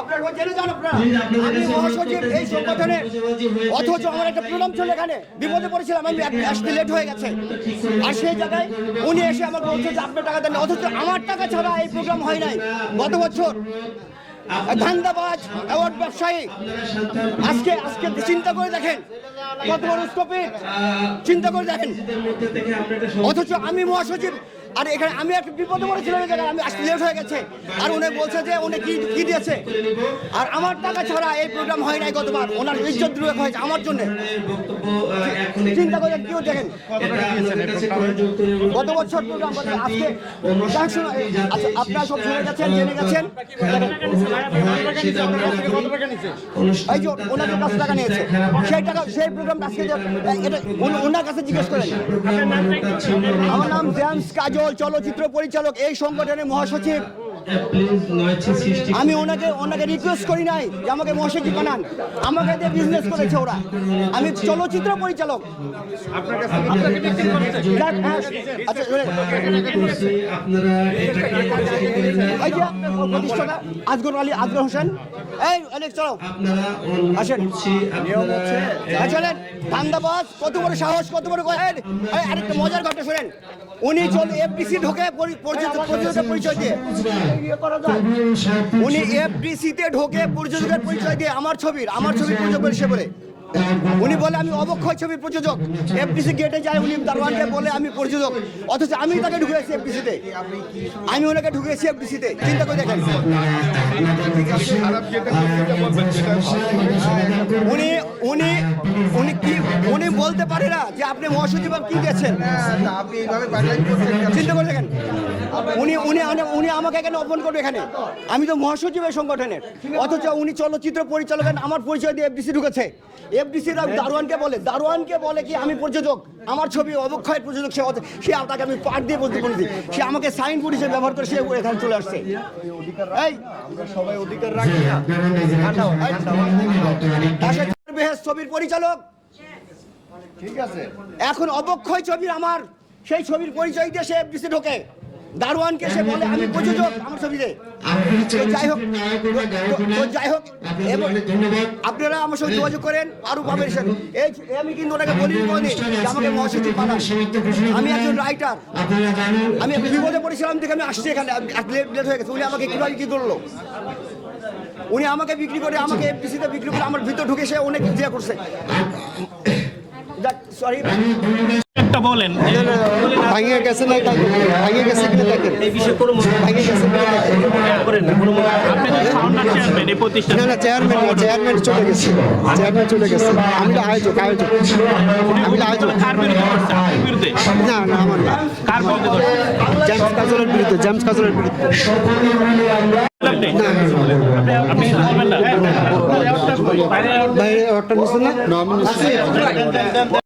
আপনারা জেনে যান আপনারা। আমি মহাসচিব এই সংগঠনে অথচ আমার একটা প্রোগ্রাম ছিল এখানে। বিপদে পড়েছিলাম আমি আসতে লেট হয়ে গেছে। আর সেই জায়গায় উনি এসে আমাকে বলছে যে আপনার টাকা দেন। অথচ আমার টাকা ছাড়া এই প্রোগ্রাম হয় নাই। গত বছর ধান্দাবাজ অ্যাওয়ার্ড ব্যবসায়ী আজকে আজকে চিন্তা করে দেখেন। কত বড় স্থপিত চিন্তা করে দেখেন। অথচ আমি মহাসচিব আর এখানে আমি একটা বিপদে পড়েছিলাম আমি আসতে লেট হয়ে গেছে। আর উনি বলছে যে উনি কি কি দিয়েছে? আর আমার টাকা ছাড়া এই প্রোগ্রাম হয় নাই গতবার। ওনার ইজ্জত দ্রোহ হয়েছে আমার জন্য। চিন্তা করে কেউ দেখেন? গত বছর প্রোগ্রাম আজকে আচ্ছা আপনারা সব শুনে গেছেন, জেনে গেছেন? এই যে ওনাদের কাছে টাকা নিয়েছে। সেই টাকা, সেই প্রোগ্রামটা আজকে এটা ওনার কাছে জিজ্ঞেস করেন। আমার নাম জেমস কাজল। চলচ্চিত্র পরিচালক এই সংগঠনের মহাসচিব। আমি ওনাকে ওনাকে রিকোয়েস্ট করি নাই যে আমাকে মহাসচিব বানান আমাকে দিয়ে বিজনেস করেছে ওরা। আমি চলচ্চিত্র পরিচালক। হ্যাঁ, আচ্ছা প্রতিষ্ঠাতা আজগর আলী আজগর হোসেন। এই অনেক চলো। আপনারা আসেন। চলেন। ধান্দাবাজ কত বড় সাহস কত বড় আরেকটা মজার ঘটনা শোনেন। উনি চল এফডিসি ঢোকে পরি- পরিচয় পরিচয়- পরিচয় দিয়ে। উনি এফডিসি তে ঢোকে পরিচয়ের পরিচয় দিয়ে আমার ছবির আমার ছবির প্রযোজক বলে সে বলে। উনি বলে আমি অবক্ষয় ছবির প্রযোজক। এফডিসি গেটে যায় উনি দারোয়ানকে বলে আমি প্রযোজক। অথচ আমি তাকে ঢুকেছি এফডিসি তে আমি ওনাকে ঢুকেছি এফডিসি তে চিন্তা করে দেখেন। উনি উনি উনি উনি বলতে পারে না যে আপনি মহাসচিব কি দিয়েছেন আপনি এইভাবে পাগলামি করছেন কেন? চিন্তা করে দেখেন উনি উনি উনি- উনি আমাকে এখানে অপমান করবে এখানে আমি তো মহাসচিব এই সংগঠনের অথচ উনি চলচ্চিত্র পরিচালক আমার পরিচয় দিয়ে এফডিসি ঢুকেছে এফডিসি দারোয়ানকে বলে দারোয়ানকে বলে কি আমি প্রযোজক আমার ছবি অবক্ষয়ের প্রযোজক সে সে তাকে আমি পাঠ দিয়ে বলতে বলেছি সে আমাকে সাইন বোর্ড হিসেবে ব্যবহার করে সে এখানে চলে আসছে এই সবাই অধিকার রাখি না ছবির পরিচালক ঠিক আছে। এখন অবক্ষয় ছবির আমার সেই ছবির পরিচয় দিয়ে সে এফডিসি ঢোকে। দারোয়ানকে সে বলে আমি প্রযোজক আমার ছবিতে। যাই হোক যাই হোক আপনারা আমার সঙ্গে যোগাযোগ করেন আরও পাবেন এই আমি কিন্তু ওনাকে বলি আমাকে মহাসচিব বানান। আমি একজন রাইটার আমি বিপদে পড়েছিলাম দেখে আমি আসছি এখানে লেট হয়ে গেছে। উনি আমাকে কীভাবে কি করল? উনি আমাকে বিক্রি করে আমাকে এফডিসিতে বিক্রি করে আমার ভিতর ঢুকে সে অনেক ইয়ে করছে। একটা বলেন। ভাঙিয়ে গেছে না এটা ভাঙিয়ে গেছে কিনা দেখেন এই বিষয়ে কোনো ভাঙিয়ে গেছে কিনা দেখেন করেন না কোনো আপনি তো ফাউন্ডার চেয়ারম্যান এই প্রতিষ্ঠান না না চেয়ারম্যান না চেয়ারম্যান চলে গেছে। চেয়ারম্যান চলে গেছে। আমি আয়োজক আয়োজক। আমি আয়োজক। কার বিরুদ্ধে না না আমার না। কার বিরুদ্ধে জেমস কাজলের বিরুদ্ধে জেমস কাজলের বিরুদ্ধে। আপনি আপনি বলবেন না। বাইরে অর্ডার নিচ্ছে না?